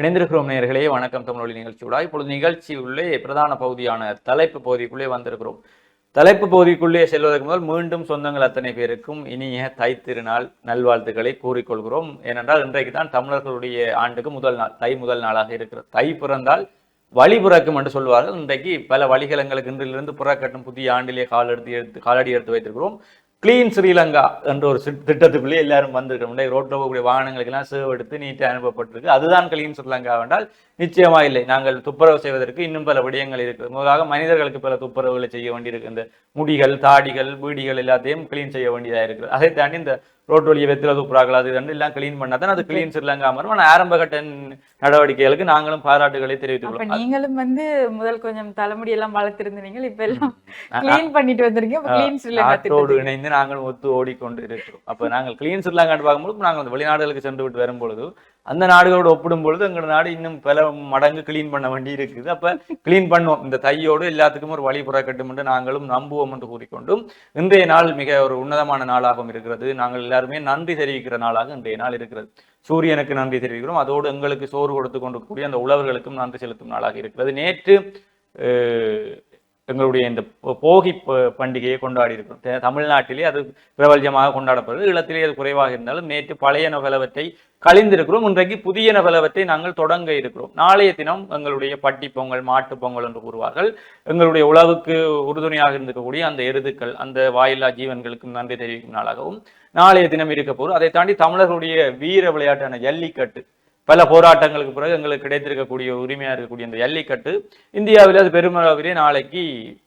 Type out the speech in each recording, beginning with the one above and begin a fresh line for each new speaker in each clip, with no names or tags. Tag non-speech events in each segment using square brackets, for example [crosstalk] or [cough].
இணைந்திருக்கிறோம் நேர்களே வணக்கம். தமிழொலி நிகழ்ச்சியோட இப்பொழுது நிகழ்ச்சியுள்ளே பிரதான பகுதியான தலைப்பு பகுதிக்குள்ளே வந்திருக்கிறோம். தலைப்பு பகுதிக்குள்ளே செல்வதற்கு முதல் மீண்டும் சொந்தங்கள் அத்தனை பேருக்கும் இனிய தை திருநாள் நல்வாழ்த்துக்களை கூறிக்கொள்கிறோம். ஏனென்றால் இன்றைக்கு தான் தமிழர்களுடைய ஆண்டுக்கு முதல் நாள். தை முதல் நாளாக இருக்கிறது தை பிறந்தால் வழி பிறக்கும் என்று சொல்வார்கள். இன்றைக்கு பல வழிகளங்களுக்கு இன்றிலிருந்து புறக்கட்டும் புதிய ஆண்டிலே கால் எடுத்து எடுத்து காலடி எடுத்து வைத்திருக்கிறோம். கிளீன் ஸ்ரீலங்கா என்ற ஒரு திட்டத்துக்குள்ளே எல்லாரும் வந்திருக்க முன்னே ரோட்டில் போகக்கூடிய வாகனங்களுக்கெல்லாம் சேவ் எடுத்து நீட்டாக அனுப்பப்பட்டிருக்கு. அதுதான் கிளீன் ஸ்ரீலங்கா என்றால் நிச்சயமா இல்லை. நாங்கள் துப்புரவு செய்வதற்கு இன்னும் பல விடயங்கள் இருக்குது முதலாக மனிதர்களுக்கு பல துப்புரவுகளை செய்ய வேண்டியிருக்கு. இந்த முடிகள் தாடிகள் வீடிகள் எல்லாத்தையும் கிளீன் செய்ய வேண்டியதாக இருக்குது. அதை தாண்டி இந்த ரோட்டு வழியை வெத்தில துப்புராக்கள் அது ரெண்டு எல்லாம் கிளீன் பண்ணால் தான் அது கிளீன் ஸ்ரீலங்கா வரும். ஆனால் ஆரம்ப கட்ட நடவடிக்கைகளுக்கு நாங்களும் பாராட்டுகளை தெரிவித்துள்ளோம்
நீங்களும் வந்து முதல் கொஞ்சம் தலைமுடி எல்லாம் வளர்த்திருந்தீங்க இப்ப எல்லாம் கிளீன் பண்ணிட்டு வந்திருக்கீங்க. கிளீன் ஸ்ரீலங்கா.
இணைந்து நாங்கள் ஒத்து ஓடிக்கொண்டு இருக்கிறோம். அப்ப நாங்கள் கிளீன் ஸ்ரீலங்கான்னு பார்க்கும்போது நாங்கள் அந்த வெளிநாடுகளுக்கு சென்று விட்டு வரும்பொழுது அந்த நாடுகளோடு ஒப்பிடும் பொழுது எங்களோட நாடு இன்னும் பல மடங்கு கிளீன் பண்ண வேண்டி இருக்குது. அப்போ கிளீன் பண்ணுவோம். இந்த தையோடு எல்லாத்துக்கும் ஒரு வழி புறக்கட்டும் என்று நாங்களும் நம்புவோம் என்று கூறிக்கொண்டும் இன்றைய நாள் மிக ஒரு உன்னதமான நாளாகவும் இருக்கிறது. நாங்கள் எல்லாருமே நன்றி தெரிவிக்கிற நாளாக இன்றைய நாள் இருக்கிறது. சூரியனுக்கு நன்றி தெரிவிக்கிறோம். அதோடு எங்களுக்கு சோறு கொடுத்து கொண்டு கூடிய அந்த உழவர்களுக்கும் நன்றி செலுத்தும் நாளாக இருக்கிறது. நேற்று எங்களுடைய இந்த போகி பண்டிகையை கொண்டாடி இருக்கிறோம். தமிழ்நாட்டிலே அது பிரபல்யமாக கொண்டாடப்படுது. ஈழத்திலே அது குறைவாக இருந்தாலும் நேற்று பழையன பலவற்றை கழிந்திருக்கிறோம். இன்றைக்கு புதியன பலவற்றை நாங்கள் தொடங்க இருக்கிறோம். நாளைய தினம் எங்களுடைய பட்டி பொங்கல் மாட்டு பொங்கல் என்று கூறுவார்கள். எங்களுடைய உழவுக்கு உறுதுணையாக இருந்திருக்கக்கூடிய அந்த எருதுக்கள் அந்த வாயில்லா ஜீவன்களுக்கும் நன்றி தெரிவிக்கும் நாளாகவும் நாளைய தினம் இருக்க போகுது. அதை தாண்டி தமிழர்களுடைய வீர விளையாட்டான ஜல்லிக்கட்டு பல போராட்டங்களுக்கு பிறகு எங்களுக்கு கிடைத்திருக்கக்கூடிய உரிமையா இருக்கக்கூடிய இந்த ஜல்லிக்கட்டு இந்தியாவில் அது பெருமளவிலே நாளைக்கு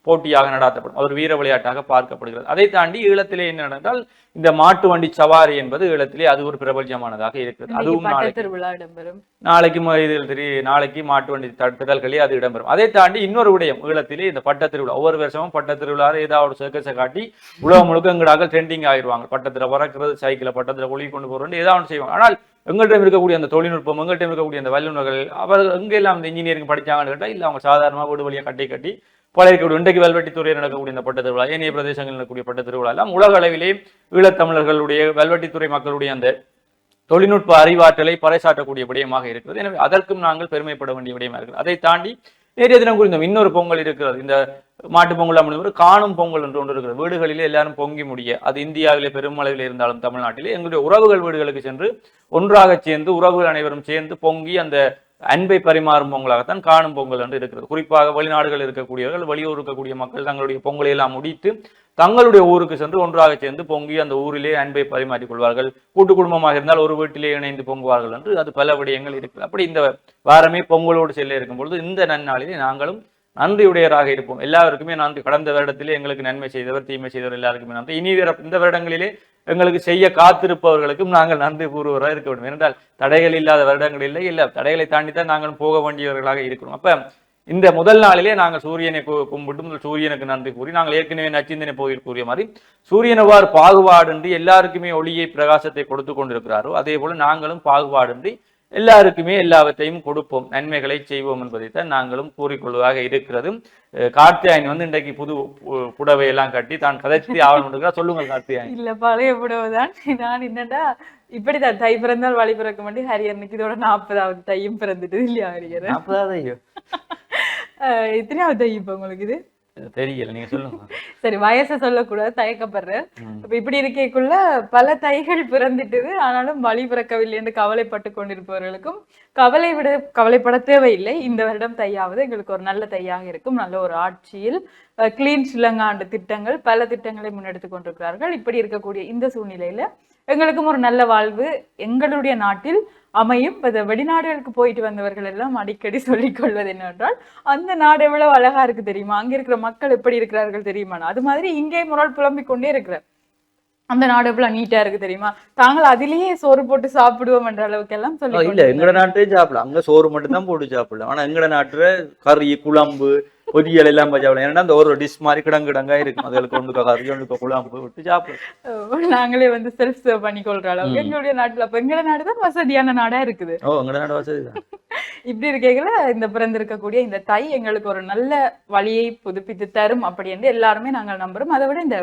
போட்டியாக நடாத்தப்படும். ஒரு வீர விளையாட்டாக பார்க்கப்படுகிறது. அதை தாண்டி ஈழத்திலே என்ன நடந்தால் இந்த மாட்டு வண்டி சவாரி என்பது ஈழத்திலே அது ஒரு பிரபல்யமானதாக இருக்கிறது. அதுவும் நாளைக்கு.
திருவிழா இடம்பெறும்.
நாளைக்கு இதில் தெரிய நாளைக்கு மாட்டு வண்டி தட்டுதல்களே அது இடம்பெறும். அதை தாண்டி இன்னொரு விடயம் ஈழத்திலே இந்த பட்ட திருவிழா ஒவ்வொரு வருஷமும் பட்ட திருவிழாவில் ஏதாவது ஒரு சர்க்கஸை காட்டி உலகம் முழுக்க எங்கடாக ட்ரெண்டிங் ஆகிடுவாங்க பட்டத்தில் பறக்கிறது சைக்கிளை பட்டத்தில் ஒளி கொண்டு போகிறது ஏதாவது ஒன்று செய்வாங்க. ஆனால் எங்கள்கிட்ட இருக்கக்கூடிய அந்த தொழில்நுட்பம் எங்கள்கிட்ட இருக்கக்கூடிய அந்த வல்லுநர்கள் அவர் எங்கெல்லாம் அந்த இன்ஜினியரிங் படிச்சாங்கன்னு கேட்டால் இல்லை அவங்க சாதாரணமாக வீடு வழியாக கட்டி கட்டி பழைய இன்றைக்கு வெல்வெட்டித்துறையில் நடக்கக்கூடிய இந்த பட்ட திருவிழா ஏனைய பிரதேசங்களில் நடக்கக்கூடிய பட்ட திருவிழா எல்லாம் உலக அளவிலே ஈழத்தமிழர்களுடைய வல்வெட்டித்துறை மக்களுடைய அந்த தொழில்நுட்ப அறிவாற்றலை பறைசாற்றக்கூடிய விடயமாக இருக்கிறது. எனவே அதற்கும் நாங்கள் பெருமைப்பட வேண்டிய விடயமாக இருக்கிறது. அதை தாண்டி நேற்றைய தினம் குறித்த இன்னொரு பொங்கல் இருக்கிறது. இந்த மாட்டு பொங்கல் அப்படின்னு ஒரு காணும் பொங்கல் என்று ஒன்று இருக்கிறது. வீடுகளிலே எல்லாரும் பொங்கி முடிய அது இந்தியாவிலே பெருமளவில் இருந்தாலும் தமிழ்நாட்டிலே எங்களுடைய உறவுகள் வீடுகளுக்கு சென்று ஒன்றாக சேர்ந்து உறவுகள் அனைவரும் சேர்ந்து பொங்கி அந்த அன்பை பரிமாறும் பொங்கலாகத்தான் காணும் பொங்கல் என்று இருக்கிறது. குறிப்பாக வெளிநாடுகள் இருக்கக்கூடியவர்கள் வெளியூர் இருக்கக்கூடிய மக்கள் தங்களுடைய பொங்கலை எல்லாம் முடித்து தங்களுடைய ஊருக்கு சென்று ஒன்றாக சேர்ந்து பொங்கி அந்த ஊரிலே அன்பை பரிமாறிக் கொள்வார்கள். கூட்டு குடும்பமாக இருந்தால் ஒரு வீட்டிலே இணைந்து பொங்குவார்கள் என்று அது பல விடயங்கள் இருக்குது அப்படி இந்த வாரமே பொங்கலோடு செல்ல இருக்கும் பொழுது இந்த நன்னாளிலே நாங்களும் நன்றியுடையராக இருப்போம். எல்லாருக்குமே நன்றி. கடந்த வருடத்திலே எங்களுக்கு நன்மை செய்தவர் தீமை செய்தவர் எல்லாருக்குமே நன்றி. இனி இந்த வருடங்களிலே எங்களுக்கு செய்ய காத்திருப்பவர்களுக்கும் நாங்கள் நன்றி கூறுவராக இருக்க வேண்டும். என்றால் தடைகள் இல்லாத வருடங்கள் இல்லை இல்லை தடைகளை தாண்டித்தான் நாங்கள் போக வேண்டியவர்களாக இருக்கிறோம். அப்ப இந்த முதல் நாளிலே நாங்கள் சூரியனை கும்பிட்டு முதல் சூரியனுக்கு நன்றி கூறி நாங்கள் ஏற்கனவே நச்சிந்தனை போயில் கூறிய மாதிரி சூரியனவார் பாகுபாடின்றி எல்லாருக்குமே ஒளியை பிரகாசத்தை கொடுத்து கொண்டிருக்கிறாரோ அதே போல நாங்களும் பாகுபாடின்றி எல்லாருக்குமே எல்லாவற்றையும் கொடுப்போம். நன்மைகளை செய்வோம் என்பதைத்தான் நாங்களும் கூறிக்கொள்வதாக இருக்கிறது. கார்த்தியாயன் வந்து இன்றைக்கு புது புடவை எல்லாம் கட்டி தான் கதைச்சி ஆவணம் சொல்லுங்கள் கார்த்தியாயன்.
இல்ல பழைய புடவைதான் நான் என்னடா இப்படிதான் தை பிறந்தால் வழி பிறக்க மாட்டேன் ஹரியனுக்கு இதோட நாற்பதாவது தையும் பிறந்துட்டு இல்லையா ஹரியர்
நாற்பதாவது ஐயோ
எத்தனையாவது தை இப்ப உங்களுக்கு இது?
தெரியல நீங்க சொல்லுங்க.
சரி வயசை சொல்லக்கூடாது தயக்கப்படுறேன். இப்ப இப்படி இருக்கக்குள்ள பல தைகள் பிறந்துட்டுது. ஆனாலும் வழி பிறக்கவில்லை என்று கவலைப்பட்டு கொண்டிருப்பவர்களுக்கும் கவலை விட கவலைப்பட தேவையில்லை. இந்த வருடம் தையாவது எங்களுக்கு ஒரு நல்ல தையாக இருக்கும். நல்ல ஒரு ஆட்சியில் கிளீன் ஸ்ரீலங்காண்டு திட்டங்கள் பல திட்டங்களை முன்னெடுத்து கொண்டிருக்கிறார்கள். இப்படி இருக்கக்கூடிய இந்த சூழ்நிலையில எங்களுக்கும் ஒரு நல்ல வாழ்வு எங்களுடைய நாட்டில் அமையும். இப்ப வெளிநாடுகளுக்கு போயிட்டு வந்தவர்கள் எல்லாம் அடிக்கடி சொல்லிக் கொள்வது என்னவென்றால் அந்த நாடு எவ்வளவு அழகா இருக்கு தெரியுமா? அங்க இருக்கிற மக்கள் எப்படி இருக்கிறார்கள் தெரியுமா? அது மாதிரி இங்கே முறால் புலம்பிக் கொண்டே இருக்கிறார். அந்த நாடு எவ்வளவு நீட்டா இருக்கு தெரியுமா? தாங்கள் அதிலேயே சோறு போட்டு சாப்பிடுவோம் என்ற அளவுக்கு எல்லாம் சொல்லி
இல்ல எங்கட நாட்டிலே சாப்பிடலாம். அங்க சோறு மட்டும் தான் போட்டு சாப்பிடலாம். ஆனா எங்கட நாட்டுல கறி குழம்பு பொரியல் எல்லாம் சாப்பிடலாம் ஏன்னா அந்த ஒரு டிஷ் மாதிரி கிடங்கு கிடங்கா இருக்கும். அதுகளுக்கு ஒன்றுக்க கறி ஒன்றுக்க குழம்பு விட்டு சாப்பிடலாம்
அஹ் நாங்களே வந்து செல்ஃப் சர்வ் பண்ணிக்கொள்ற அளவுக்கு எங்களுடைய நாட்டுல அப்ப எங்களோட நாடு தான் வசதியான நாடா இருக்குது.
ஓ எங்கட நாடு வசதி தான் [laughs]
இப்படி இருக்கைகள இந்த பிறந்திருக்கக்கூடிய இந்த தை எங்களுக்கு ஒரு நல்ல வழியை புதுப்பித்து தரும் அப்படி என்று எல்லாருமே நாங்கள் நம்புறோம். அதை விட இந்த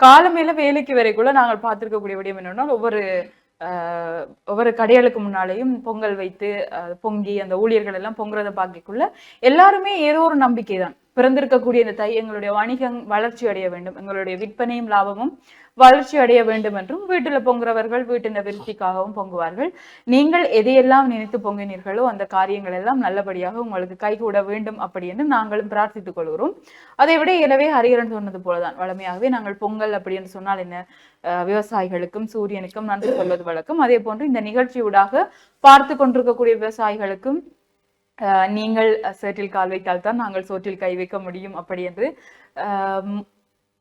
காலமேல வேலைக்கு வரைக்குள்ள நாங்கள் பார்த்திருக்கக்கூடிய விடயம் என்னன்னா ஒவ்வொரு ஒவ்வொரு கடைகளுக்கு முன்னாலேயும் பொங்கல் வைத்து பொங்கி அந்த ஊழியர்கள் எல்லாம் பொங்குறத பார்க்கக்குள்ள எல்லாருமே ஏதோ ஒரு நம்பிக்கை தான் பிறந்திருக்கக்கூடிய இந்த தை எங்களுடைய வணிகம் வளர்ச்சி அடைய வேண்டும். எங்களுடைய விற்பனையும் லாபமும் வளர்ச்சி அடைய வேண்டும் என்றும் வீட்டுல பொங்குறவர்கள் வீட்டின் விருத்திக்காகவும் பொங்குவார்கள். நீங்கள் எதையெல்லாம் நினைத்து பொங்கினீர்களோ அந்த காரியங்கள் எல்லாம் நல்லபடியாக உங்களுக்கு கைகூட வேண்டும் அப்படி என்று நாங்களும் பிரார்த்தித்துக் கொள்கிறோம். அதை விட எனவே ஹரிஹரன் சொன்னது போலதான். வளமையாகவே நாங்கள் பொங்கல் அப்படி என்று சொன்னால் என்ன? அஹ் விவசாயிகளுக்கும் சூரியனுக்கும் நன்றி சொல்வது வழக்கம். அதே போன்று இந்த நிகழ்ச்சியூடாக பார்த்து கொண்டிருக்கக்கூடிய விவசாயிகளுக்கும் நீங்கள் சேற்றில் கால் வைத்தால் தான் நாங்கள் சோற்றில் கை வைக்க முடியும் அப்படி என்று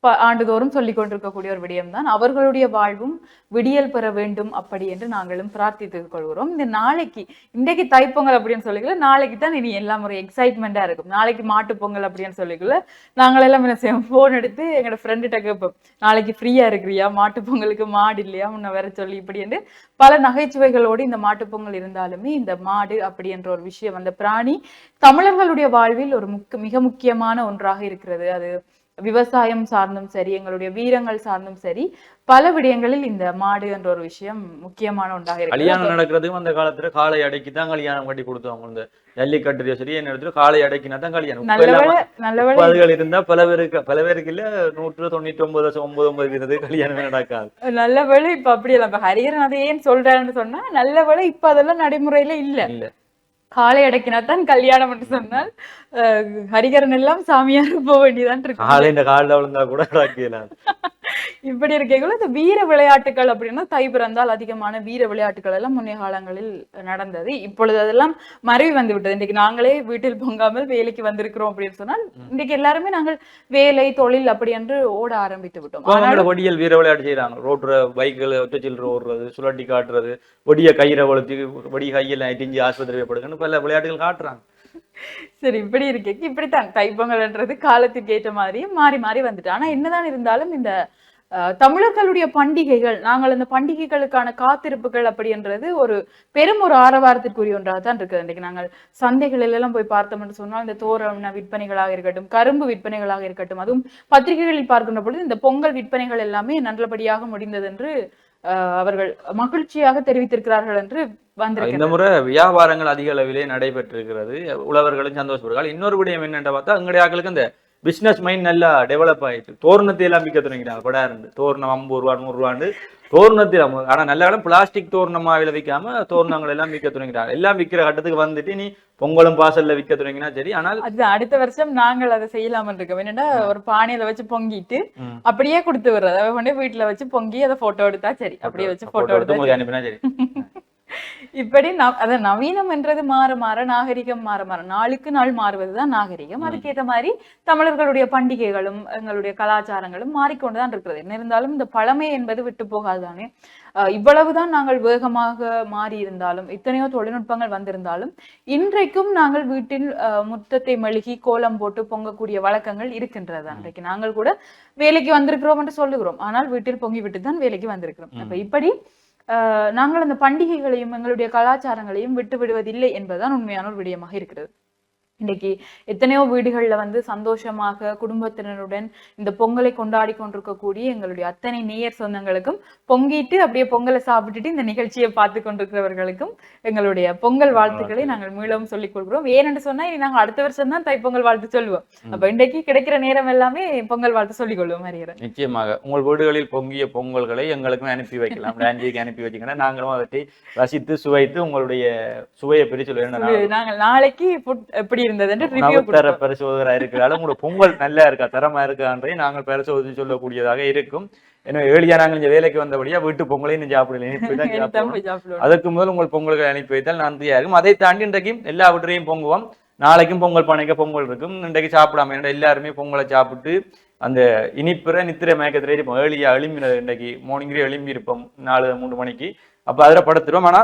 ஆண்டுதோறும் சொல்லிக் கொண்டிருக்கக்கூடிய ஒரு விடயம்தான். அவர்களுடைய வாழ்வும் விடியல் பெற வேண்டும் அப்படி என்று நாங்களும் பிரார்த்தித்துக் கொள்கிறோம். இந்த நாளைக்கு இன்றைக்கு தைப்பொங்கல் அப்படின்னு சொல்லிக்கல நாளைக்கு தான் இனி எல்லாம் ஒரு எக்ஸைட்மெண்டா இருக்கும். நாளைக்கு மாட்டுப் பொங்கல் அப்படின்னு சொல்லிக்கல நாங்கள் எல்லாம் என்ன செய்வோம்? ஃபோன் எடுத்து எங்களோட ஃப்ரெண்டுகிட்ட கேட்போம். நாளைக்கு ஃப்ரீயா இருக்கிறியா? மாட்டுப் பொங்கலுக்கு மாடு இல்லையா? முன்ன வேற சொல்லி இப்படி என்று பல நகைச்சுவைகளோடு இந்த மாட்டுப் பொங்கல் இருந்தாலுமே இந்த மாடு அப்படி என்ற ஒரு விஷயம் அந்த பிராணி தமிழர்களுடைய வாழ்வில் ஒரு முக்க மிக முக்கியமான ஒன்றாக இருக்கிறது. அது விவசாயம் சார்ந்தும் சரி எங்களுடைய வீரங்கள் சார்ந்தும் சரி பல விடயங்களில் இந்த மாடு என்ற ஒரு விஷயம் முக்கியமான ஒன்றாக இருக்கிறது.
கல்யாணம் நடக்கிறதுக்கும் அந்த காலத்துல காலை அடக்கி தான் கல்யாணம் கட்டி கொடுத்தவங்க இந்த ஜல்லிக்கட்டுலயோ சரி என்ன இடத்துல காலை அடக்கினா தான் கல்யாணம். இப்ப
நல்ல
எல்லாம்
வேளை நல்ல வேளை
முப்பதுகள் இருந்தா பல பேருக்கு பல பேருக்கு இல்ல நூற்று தொண்ணூத்தி ஒன்பது ஒன்பது ஒன்பது வீதத்துக்கு கல்யாணமே நடக்காது.
நல்ல வேளை இப்ப அப்படி இல்லை. இப்ப ஹரிஹரன் அதை ஏன் சொல்றாருன்னு சொன்னா நல்ல வேளை இப்ப அதெல்லாம் நடைமுறையில இல்ல.
இல்ல.
காலை அடக்கினாதான் கல்யாணம் என்று சொன்னால் அஹ், ஹரிஹரன் எல்லாம் சாமியார் போக வேண்டியதான் இருக்கு
காலை இந்த காலில் விழுந்தா கூட நடக்கலாம்
இப்படி இருக்கைக்குள்ள இந்த வீர விளையாட்டுகள் அப்படின்னா தை பிறந்தால் அதிகமான வீர விளையாட்டுகள் எல்லாம் முன்னைய காலங்களில் நடந்தது. இப்பொழுது அதெல்லாம் மறைவு வந்து விட்டது. இன்றைக்கு நாங்களே வீட்டில் பொங்காமல் வேலைக்கு வந்திருக்கிறோம் அப்படின்னு சொன்னால் இன்றைக்கு எல்லாருமே நாங்கள் வேலை தொழில் அப்படி என்று ஓட ஆரம்பித்து விட்டோம்.
ஒடியல் வீர விளையாட்டு செய்யறாங்க ரோட்ல பைக்கில் ஒற்றச்சில்லற ஓடுறது சுழட்டி காட்டுறது ஒடிய கயிறை வளர்த்தி ஒடி கையில் இடிஞ்சு ஆஸ்பத்திரி படுக்கன்னு பல விளையாட்டுகள் காட்டுறாங்க.
சரி இப்படி இருக்கே. இப்படித்தான். தைப்பொங்கல்ன்றது காலத்துக்கு ஏற்ற மாதிரி மாறி மாறி வந்துட்டு. ஆனா என்னதான் இருந்தாலும் இந்த தமிழர்களுடைய பண்டிகைகள் நாங்கள் இந்த பண்டிகைகளுக்கான காத்திருப்புகள் அப்படின்றது ஒரு பெரும் ஒரு ஆரவாரத்திற்குரிய ஒன்றாக தான் இருக்குது. இன்றைக்கு நாங்கள் சந்தைகளில் எல்லாம் போய் பார்த்தோம் என்று சொன்னால் இந்த தோரண விற்பனைகளாக இருக்கட்டும் கரும்பு விற்பனைகளாக இருக்கட்டும் அதுவும் பத்திரிகைகளில் பார்க்கின்ற பொழுது இந்த பொங்கல் விற்பனைகள் எல்லாமே நல்லபடியாக முடிந்தது என்று அவர்கள் மகிழ்ச்சியாக தெரிவித்திருக்கிறார்கள் என்று
இந்த முறை வியாபாரங்கள் அதிக அளவிலே நடைபெற்றிருக்கிறது. உழவர்களும் சந்தோஷப்படுகிறார்கள். இன்னொரு விடயம் என்னென்னு பார்த்தா எங்களுடைய ஆட்களுக்கு இந்த பிசினஸ் மைண்ட் நல்லா டெவலப் ஆயிட்டு தோரணத்தை எல்லாம் விற்க தொடங்கிட்டாங்க படா இருந்து தோரணம் ஐம்பது ரூபா நூறு ரூபாண்டு. தோரணத்தில் ஐம்பது. ஆனா நல்ல காலம் பிளாஸ்டிக் தோரணமா விளைவிக்காம தோரணங்கள் எல்லாம் விற்க தொடங்கிட்டாங்க எல்லாம் விற்கிற கட்டத்துக்கு வந்துட்டு நீ பொங்கலும் பாசல்ல விற்க தொடங்கினா சரி ஆனால்
அதுதான் அடுத்த வருஷம் நாங்கள் அதை செய்யலாம்னு இருக்கோம். என்னன்னா ஒரு பானையில வச்சு பொங்கிட்டு. அப்படியே கொடுத்து விடுறது. அதை கொண்டு வீட்டுல வச்சு பொங்கி அதை போட்டோ எடுத்தா சரி. அப்படியே வச்சு போட்டோ
எடுத்து அனுப்பினா சரி. [laughs]
இப்படி அத நவீனம் என்றது மாற மாற நாகரிகம் மாற மாற நாளுக்கு நாள் மாறுவதுதான் நாகரிகம். அதுக்கேற்ற மாதிரி தமிழர்களுடைய பண்டிகைகளும் எங்களுடைய கலாச்சாரங்களும் மாறிக்கொண்டுதான் இருக்கிறது. என்ன இருந்தாலும் இந்த பழமை என்பது விட்டு போகாதுதானே? இவ்வளவுதான் நாங்கள் வேகமாக மாறி இருந்தாலும் இத்தனையோ தொழில்நுட்பங்கள் வந்திருந்தாலும் இன்றைக்கும் நாங்கள் வீட்டில் முற்றத்தை மெழுகி கோலம் போட்டு பொங்கக்கூடிய வழக்கங்கள் இருக்கின்றது? அன்றைக்கு நாங்கள் கூட வேலைக்கு வந்திருக்கிறோம் என்று சொல்லுகிறோம். ஆனால் வீட்டில் பொங்கி விட்டு தான் வேலைக்கு வந்திருக்கிறோம். அப்ப இப்படி நாங்கள் அந்த பண்டிகைகளையும் எங்களுடைய கலாச்சாரங்களையும் விட்டு விடுவதில்லை என்பதுதான் உண்மையான ஒரு விடயமாக இருக்கிறது. இன்னைக்கு எத்தனையோ வீடுகள்ல வந்து சந்தோஷமாக குடும்பத்தினருடன் இந்த பொங்கலை கொண்டாடி கொண்டிருக்கக்கூடிய எங்களுடைய அத்தனை நேயர் சொந்தங்களுக்கும் பொங்கிட்டு அப்படியே பொங்கலை சாப்பிட்டுட்டு இந்த நிகழ்ச்சியை பார்த்து கொண்டிருக்கிறவர்களுக்கும் எங்களுடைய பொங்கல் வாழ்த்துக்களை நாங்கள் மீளவும் சொல்லிக் கொள்கிறோம். ஏனென்று சொன்னா இனி நாங்கள் அடுத்த வருஷம் தான் தைப்பொங்கல் வாழ்த்து சொல்லுவோம். அப்ப இன்றைக்கு கிடைக்கிற நேரம் எல்லாமே பொங்கல் வாழ்த்து சொல்லிக் கொள்வோம் அறிகிறேன்
நிச்சயமாக. உங்கள் வீடுகளில் பொங்கிய பொங்கல்களை எங்களுக்கும் அனுப்பி வைக்கலாம். [laughs] டான்ஜிக்கு அனுப்பி வச்சீங்கன்னா நாங்களும் அவற்றை ரசித்து சுவைத்து உங்களுடைய சுவையை பிரிச்சு
நாங்கள் நாளைக்கு எப்படி இருந்தது என்று ரிவ்யூ
உங்களோட பொங்கல் நல்லா இருக்கா? தரமா இருக்கான்றதை நாங்கள் பரிசோதனை சொல்லக்கூடியதாக இருக்கும். எனவே ஏழியா நாங்கள் இங்க வேலைக்கு வந்தபடியா வீட்டு பொங்கலையும் சாப்பிடல. [laughs] அதற்கு முதல் உங்கள் பொங்கல்களை அனுப்பி வைத்தால் நன்றியா இருக்கும் அதை தாண்டி இன்றைக்கும் எல்லாவற்றையும் பொங்குவோம். நாளைக்கும் பொங்கல் பானைக்க பொங்கல் இருக்கும். இன்றைக்கு சாப்பிடாம ஏன்னா எல்லாருமே பொங்கலை சாப்பிட்டு அந்த இனிப்புற நித்திரை மயக்கத்துல இருப்போம். ஏழியா எழும்பினது இன்றைக்கு மார்னிங்லேயே எழும்பி இருப்போம் நாலு மூணு மணிக்கு. அப்ப அதில் படுத்துருவோம். ஆனா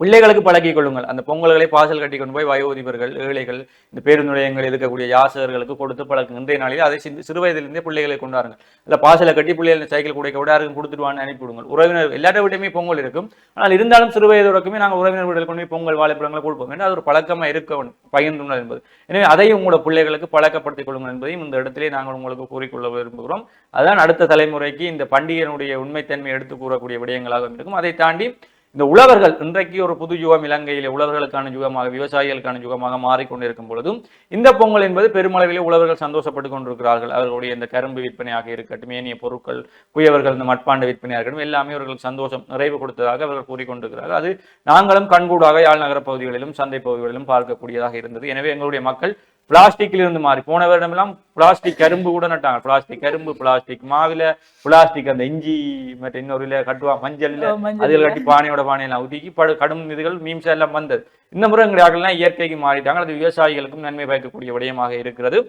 பிள்ளைகளுக்கு பழக்கிக் கொள்ளுங்கள். அந்த பொங்கல்களை பாசல் கட்டி கொண்டு போய் வயோதிபர்கள் ஏழைகள் இந்த பேருந்து நிலையங்கள் இருக்கக்கூடிய யாசகர்களுக்கு கொடுத்து பழக்குங்க இன்றைய நாளில் அதை சிறு சிறு வயதிலிருந்தே பிள்ளைகளை கொண்டாருங்க இல்லை பாசலை கட்டி பிள்ளைகள் சைக்கிள் கூட விட யாருக்கும் கொடுத்துடுவான்னு அனுப்பிவிடுங்க உறவினர் எல்லாட்ட வீட்டையுமே பொங்கல் இருக்கும். ஆனால் இருந்தாலும் சிறு வயது வரைக்குமே நாங்கள் உறவினர் வீடுகள் கொண்டு போய் பொங்கல் வாழைப்பழங்களை கொடுப்போம். என்று அது ஒரு பழக்கமாக இருக்க வேண்டும். பகிர்ந்துள்ளது என்பது. எனவே அதையும் உங்களோட பிள்ளைகளுக்கு பழக்கப்படுத்திக் கொள்ளுங்கள் என்பதையும் இந்த இடத்திலே நாங்கள் உங்களுக்கு கூறிக்கொள்ள விரும்புகிறோம். அதான் அடுத்த தலைமுறைக்கு இந்த பண்டிகையினுடைய உண்மைத்தன்மை எடுத்து கூறக்கூடிய விடயங்களாக இருக்கும். அதை தாண்டி இந்த உழவர்கள் இன்றைக்கு ஒரு புது யுகம் இலங்கையிலே உழவர்களுக்கான யுகமாக விவசாயிகளுக்கான யுகமாக மாறிக்கொண்டிருக்கும் பொழுதும் இந்த பொங்கல் என்பது பெருமளவிலே உழவர்கள் சந்தோஷப்பட்டு கொண்டிருக்கிறார்கள். அவர்களுடைய இந்த கரும்பு விற்பனையாக இருக்கட்டும் ஏனைய பொருட்கள் குயவர்கள் இந்த மட்பாண்ட விற்பனையாக இருக்கட்டும் எல்லாமே அவர்களுக்கு சந்தோஷம் நிறைவு கொடுத்ததாக அவர்கள் கூறிக்கொண்டிருக்கிறார்கள். அது நாங்களும் கண்கூடாக யாழ் நகர பகுதிகளிலும் சந்தை பகுதிகளிலும் பார்க்கக்கூடியதாக இருந்தது. எனவே எங்களுடைய மக்கள் பிளாஸ்டிக்கில் இருந்து மாறி போன வருடமெல்லாம் பிளாஸ்டிக் கரும்பு கூட நட்டாங்க. பிளாஸ்டிக் கரும்பு பிளாஸ்டிக் மாவில பிளாஸ்டிக் அந்த இஞ்சி மற்ற இன்னொரு கட்டுவா மஞ்சள்
மஞ்சள்
அதில் கட்டி பானையோட பானையெல்லாம் ஊதிக்கி படு கடும் இதுகள் மீம்ஸ் எல்லாம் வந்தது. இந்த முறை எங்களுடைய ஆட்கள்லாம் இயற்கைக்கு மாறிட்டாங்க. அது விவசாயிகளுக்கும் நன்மை பயக்கக்கூடிய விடயமாக இருக்கிறது.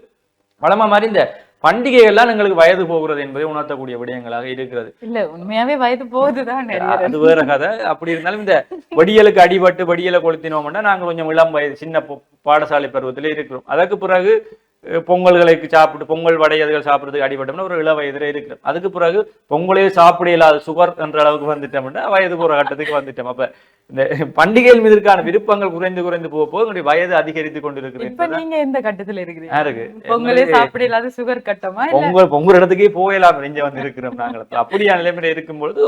வளமா மாதிரி இந்த பண்டிகைகள்லாம் எங்களுக்கு வயது போகிறது என்பதை உணர்த்தக்கூடிய விடயங்களாக இருக்கிறது.
இல்ல உண்மையாவே வயது போகுதுதான்
அது வேற கதை. அப்படி இருந்தாலும் இந்த வடியலுக்கு அடிபட்டு வடியலை கொளுத்தினோம்னா நாங்க கொஞ்சம் இளம் வயது சின்ன பாடசாலை பருவத்திலே இருக்கிறோம். அதற்கு பிறகு பொங்கல்களுக்கு சாப்பிட்டு பொங்கல் வடை அதுகள் சாப்பிட்றதுக்கு அடிபட்டோம்னா ஒரு இள வயதுல இருக்கிறோம். அதுக்கு பிறகு பொங்கலே சாப்பிட இல்லாத சுகர் என்ற அளவுக்கு வந்துட்டோம்னா வயது போற கட்டத்துக்கு வந்துட்டோம். அப்ப இந்த பண்டிகைகள் மீதுக்கான விருப்பங்கள் குறைந்து குறைந்து போக போக எங்களுடைய வயது அதிகரித்து கொண்டிருக்கிறது.
இப்ப நீங்க எந்த கட்டத்துல இருக்கிறீங்க?
யாருக்கு
பொங்கலே சாப்பிட இல்லாத சுகர் கட்டமா
பொங்கல் பொங்கல் இடத்துக்கே போகலாம் நெஞ்ச வந்து இருக்கிறோம் நாங்கள். அப்ப அப்படியான நிலைமையில இருக்கும் பொழுது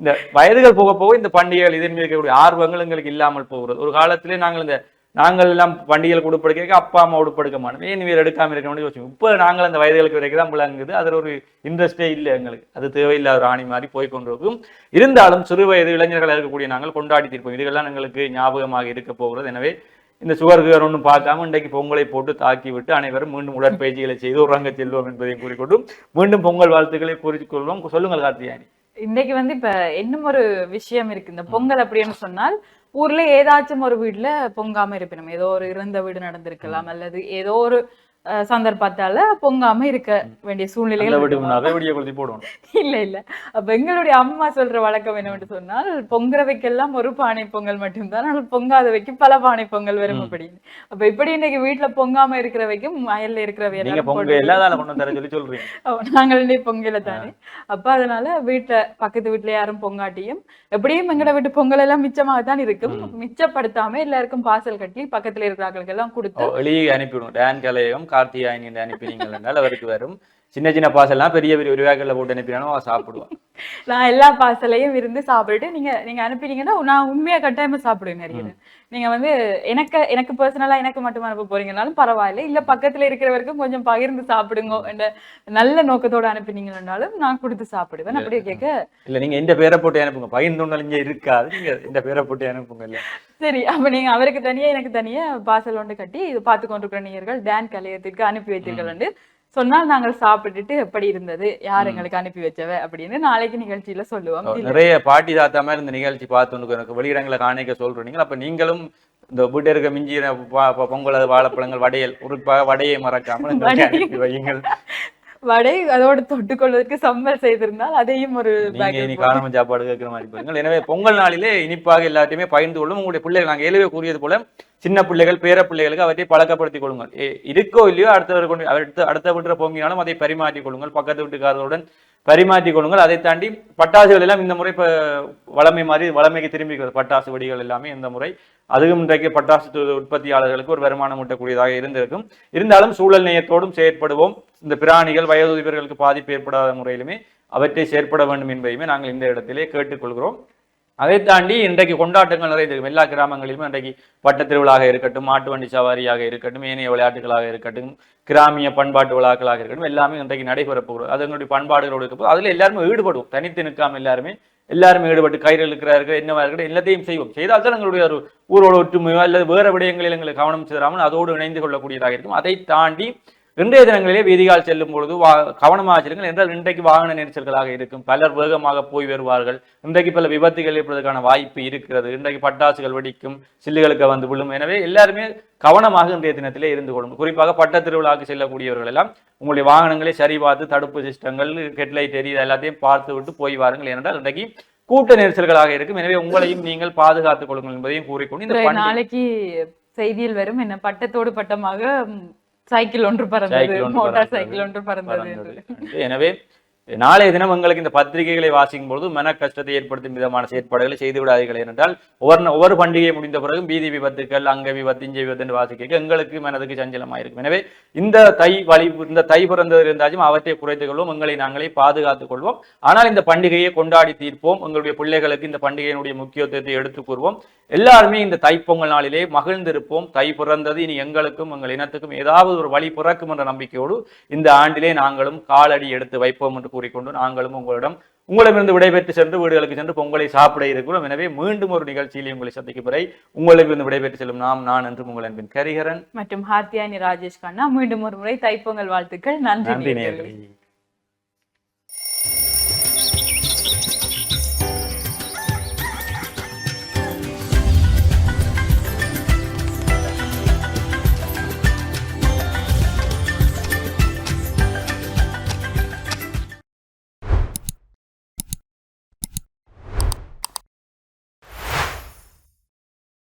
இந்த வயதுகள் போக போக இந்த பண்டிகைகள் இதன் மீது இருக்கக்கூடிய ஆர்வங்கள் எங்களுக்கு இல்லாமல் போகிறது. ஒரு காலத்திலே நாங்கள் இந்த நாங்கள் எல்லாம் வண்டிகள் உடுப்படுக்க அப்பா அம்மா உடுப்படுக்க மாட்டோம். ஏன் நீ எடுக்காம இருக்க யோசிச்சோம் இப்போ நாங்கள் அந்த வயதுகளுக்கு வரைக்கும் தான் விளங்குது. அதில் ஒரு இன்ட்ரெஸ்டே இல்லை எங்களுக்கு. அது தேவையில்லாத ஒரு ஆணி மாதிரி போய் கொண்டிருக்கும். இருந்தாலும் சிறு வயது இளைஞர்கள் இருக்கக்கூடிய நாங்கள் கொண்டாடி தீர்ப்போம். இதுகள்லாம் எங்களுக்கு ஞாபகமாக இருக்க போகிறது. எனவே இந்த சுகர் ஒன்றும் பார்க்காம இன்றைக்கு பொங்கலை போட்டு தாக்கி விட்டு அனைவரும் மீண்டும் உடற்பயிற்சிகளை செய்து உறங்க செல்வோம் என்பதையும் கூறிக்கொண்டும் மீண்டும் பொங்கல் வாழ்த்துக்களை கூறிக்கொள்வோம். சொல்லுங்கள் கார்த்தியானி
இன்னைக்கு வந்து இப்ப இன்னும் ஒரு விஷயம் இருக்கு. இந்த பொங்கல் அப்படின்னு சொன்னால் ஊர்ல ஏதாச்சும் ஒரு வீட்ல பொங்காம இருப்பினும். ஏதோ ஒரு இறந்த வீடு நடந்திருக்கலாம் அல்லது ஏதோ ஒரு சந்தர்ப்பத்தால பொங்காம இருக்க வேண்டிய சூழ்நிலைகள் இல்ல இல்ல. அப்ப எங்களுடைய அம்மா சொல்ற வழக்கம் என்னவென்று சொன்னால் பொங்குறவைக்கெல்லாம் ஒரு பானை பொங்கல் மட்டும்தான் ஆனால் பொங்காதவைக்கு பல பானை பொங்கல் வரும். அப்படின்னு. அப்ப இப்படி இன்னைக்கு வீட்டுல பொங்காம இருக்கிறவைக்கும் வயல்ல இருக்கிறவை நாங்கள் இன்னைக்கு பொங்கல தானே. அப்ப அதனால வீட்டுல பக்கத்து வீட்டுல யாரும் பொங்காட்டியும் எப்படியும் எங்கட வீட்டு பொங்கல் எல்லாம் மிச்சமாக தான் இருக்கும் மிச்சப்படுத்தாம எல்லாருக்கும் பார்சல் கட்டி பக்கத்துல இருக்கிறார்களுக்கு எல்லாம் கொடுத்து
அனுப்பிவிடும் டான் என்று அனுப்பினீங்கள் என்றால் அவருக்கு வரும். சின்ன சின்ன பாசெல்லாம் பெரிய பெரிய ஒரு வேக்கல்ல போட்டு அனுப்பினாலும் அவன் சாப்பிடுவான். [laughs]
நான் எல்லா பார்சலையும் இருந்து சாப்பிட்டுட்டு நீங்க நீங்க அனுப்பினீங்கன்னா நான் உண்மையா கட்டாயமா சாப்பிடுவேன் நிறைய நீங்க வந்து எனக்கு எனக்கு பர்சனலா எனக்கு மட்டும் அனுப்ப போறீங்கனாலும் பரவாயில்ல. இல்ல பக்கத்துல இருக்கிறவருக்கும் கொஞ்சம் பகிர்ந்து சாப்பிடுங்க என்ற நல்ல நோக்கத்தோட அனுப்பினீங்கன்னாலும் நான் கொடுத்து சாப்பிடுவேன். அப்படியே கேட்க
இல்ல நீங்க இந்த பேரை போட்டு அனுப்புங்க. பகிர்ந்துண்டால் இங்க இருக்காது. நீங்க இந்த பேரை போட்டு அனுப்புங்க இல்ல.
சரி அப்ப நீங்க அவருக்கு தனியா எனக்கு தனியா பார்சல் ஒன்று கட்டி இது பார்த்து கொண்டிருக்கிற நேயர்கள் டான் கலையத்திற்கு அனுப்பி வைத்தீர்கள் சொன்னால் நாங்கள் சாப்பிட்டுட்டு எப்படி இருந்தது? யார் எங்களுக்கு அனுப்பி வச்சவ? அப்படின்னு நாளைக்கு நிகழ்ச்சியில சொல்லுவோம். இல்ல.
நிறைய பாட்டி தாத்தா மாதிரி இந்த நிகழ்ச்சி பார்த்து எனக்கு வெளியிடங்களை காணிக்க சொல்றீங்க அப்ப நீங்களும் இந்த வீட்டு இருக்க மிஞ்சின பொங்கல் வாழைப்பழங்கள் வடையல் குறிப்பாக வடையை மறக்காமல் வையுங்கள்.
வடை அதோடு தொட்டுக்கொள்வதற்கு சம்பல் செய்திருந்தால் அதையும் ஒரு
காரணம் சாப்பாடு கேட்கிற மாதிரி பாருங்கள். எனவே பொங்கல் நாளிலே இனிப்பாக எல்லாத்தையுமே பகிர்ந்து கொள்ளும். உங்களுடைய பிள்ளைகள் நாங்கள் ஏற்கனவே கூறியது போல சின்ன பிள்ளைகள் பேர பிள்ளைகளுக்கு அவற்றை பழக்கப்படுத்திக் கொள்ளுங்கள். இருக்கோ இல்லையோ அடுத்தவர் கொண்டு அடுத்த அடுத்த வீட்டுல பொங்கினாலும் அதை பரிமாற்றிக் கொள்ளுங்கள். பக்கத்து வீட்டுக்காரர்களுடன் பரிமாற்றி கொள்ளுங்கள். அதை தாண்டி பட்டாசுகள் எல்லாம் இந்த முறை இப்போ வளமை மாதிரி வளமைக்கு திரும்பிக்கிறது பட்டாசு வெடிகள் எல்லாமே இந்த முறை. அதுவும் இன்றைக்கு பட்டாசு உற்பத்தியாளர்களுக்கு ஒரு வருமானம் ஊட்டக்கூடியதாக இருந்திருக்கும். இருந்தாலும் சூழல் நேயத்தோடும் செயற்படுவோம். இந்த பிராணிகள் வயோதிபர்களுக்கு பாதிப்பு ஏற்படாத முறையிலுமே அவற்றை செயற்பட வேண்டும் என்பதையுமே நாங்கள் இந்த இடத்திலே கேட்டுக்கொள்கிறோம். அதை தாண்டி இன்றைக்கு கொண்டாட்டங்கள் நிறைய இருக்கும் எல்லா கிராமங்களிலும் இன்றைக்கு பட்டத் திருவிழாக இருக்கட்டும் மாட்டு வண்டி சவாரியாக இருக்கட்டும் ஏனைய விளையாட்டுகளாக இருக்கட்டும் கிராமிய பண்பாட்டு விழாக்களாக இருக்கட்டும் எல்லாமே இன்றைக்கு நடைபெற போகிறது அது எங்களுடைய பண்பாடுகளோடு இருக்கப்போ அதில் எல்லாருமே ஈடுபடுவோம். தனித்து நிற்காம எல்லாருமே எல்லாருமே ஈடுபட்டு கயிறு இழுக்கிறார்கள் என்னவா இருக்கட்டும் எல்லாத்தையும் செய்வோம். செய்தால் தான் எங்களுடைய ஒரு ஊரோட ஒற்றுமையோ அல்லது வேறு விடயங்களில் எங்களுக்கு கவனம் செல்லாமல் அதோடு இணைந்து கொள்ளக்கூடியதாக இருக்கும். அதை தாண்டி இன்றைய தினங்களிலே வீதிகால் செல்லும் பொழுது வா கவனமாக செல்லுங்கள் என்றால் இன்றைக்கு வாகன நெரிசல்களாக இருக்கும். பலர் வேகமாக போய் வருவார்கள். இன்றைக்கு பல விபத்துகள் ஏற்படுவதற்கான வாய்ப்பு இருக்கிறது. இன்றைக்கு பட்டாசுகள் வெடிக்கும் சில்லுகளுக்கு வந்து விழும். எனவே எல்லாருமே கவனமாக இன்றைய தினத்திலே இருந்து கொள்ளும் குறிப்பாக பட்ட திருவிழாவுக்கு செல்லக்கூடியவர்கள் எல்லாம் உங்களுடைய வாகனங்களை சரி பார்த்து தடுப்பு சிஸ்டங்கள் ஹெட்லைட் எரி இது எல்லாத்தையும் பார்த்து விட்டு போய் வாருங்கள் ஏனென்றால் இன்றைக்கு கூட்ட நெரிசல்களாக இருக்கும். எனவே உங்களையும் நீங்கள் பாதுகாத்துக் கொள்ளுங்கள் என்பதையும் கூறிக்கொண்டு இந்த
நாளைக்கு செய்தியில் வரும். என்ன பட்டத்தோடு பட்டமாக சைக்கிள் ஒன்று பறந்தது மோட்டார். சைக்கிள் ஒன்று. பறந்தது. [laughs]
எனவே நாளைய தினம் உங்களுக்கு இந்த பத்திரிகைகளை வாசிக்கும் பொழுது மன கஷ்டத்தை ஏற்படுத்தும் விதமான செயற்பாடுகளை செய்து விடாதீர்கள் ஏனென்றால் ஒவ்வொரு ஒவ்வொரு பண்டிகை முடிந்த பிறகு பீதி விபத்துக்கள் அங்க விபத்து இஞ்ச விபத்து என்று வாசிக்க எங்களுக்கு மனதுக்கு சஞ்சலமாயிருக்கும் எனவே இந்த தை வழி இந்த தை பிறந்தது இருந்தாலும் அவற்றை குறைத்துக் கொள்வோம் எங்களை நாங்களே பாதுகாத்துக் கொள்வோம். ஆனால் இந்த பண்டிகையை கொண்டாடி தீர்ப்போம் உங்களுடைய பிள்ளைகளுக்கு இந்த பண்டிகையினுடைய முக்கியத்துவத்தை எடுத்துக் கூறுவோம். எல்லாருமே இந்த தைப்பொங்கல் நாளிலே மகிழ்ந்திருப்போம். தை பிறந்தது இனி எங்களுக்கும் எங்கள் இனத்துக்கும் ஏதாவது ஒரு வழி பிறக்கும் என்ற நம்பிக்கையோடு இந்த ஆண்டிலே நாங்களும் காலடி எடுத்து வைப்போம் என்று கூறிக்கொண்டு நாங்களும் உங்களிடம் உங்களிடமிருந்து விடைபெற்று சென்று வீடுகளுக்கு சென்று பொங்கலை சாப்பிட இருக்கிறோம். எனவே மீண்டும் ஒரு நிகழ்ச்சியிலே உங்களை சந்திக்கும் வரை உங்களிடமிருந்து விடைபெற்று செல்லும் நாம் நான் என்று உங்கள் அன்பின் கரிகரன்.
மற்றும் ஹாத்தியானி ராஜேஷ் கண்ணா மீண்டும் ஒரு முறை தைப்பொங்கல் வாழ்த்துக்கள். நன்றி
நன்றி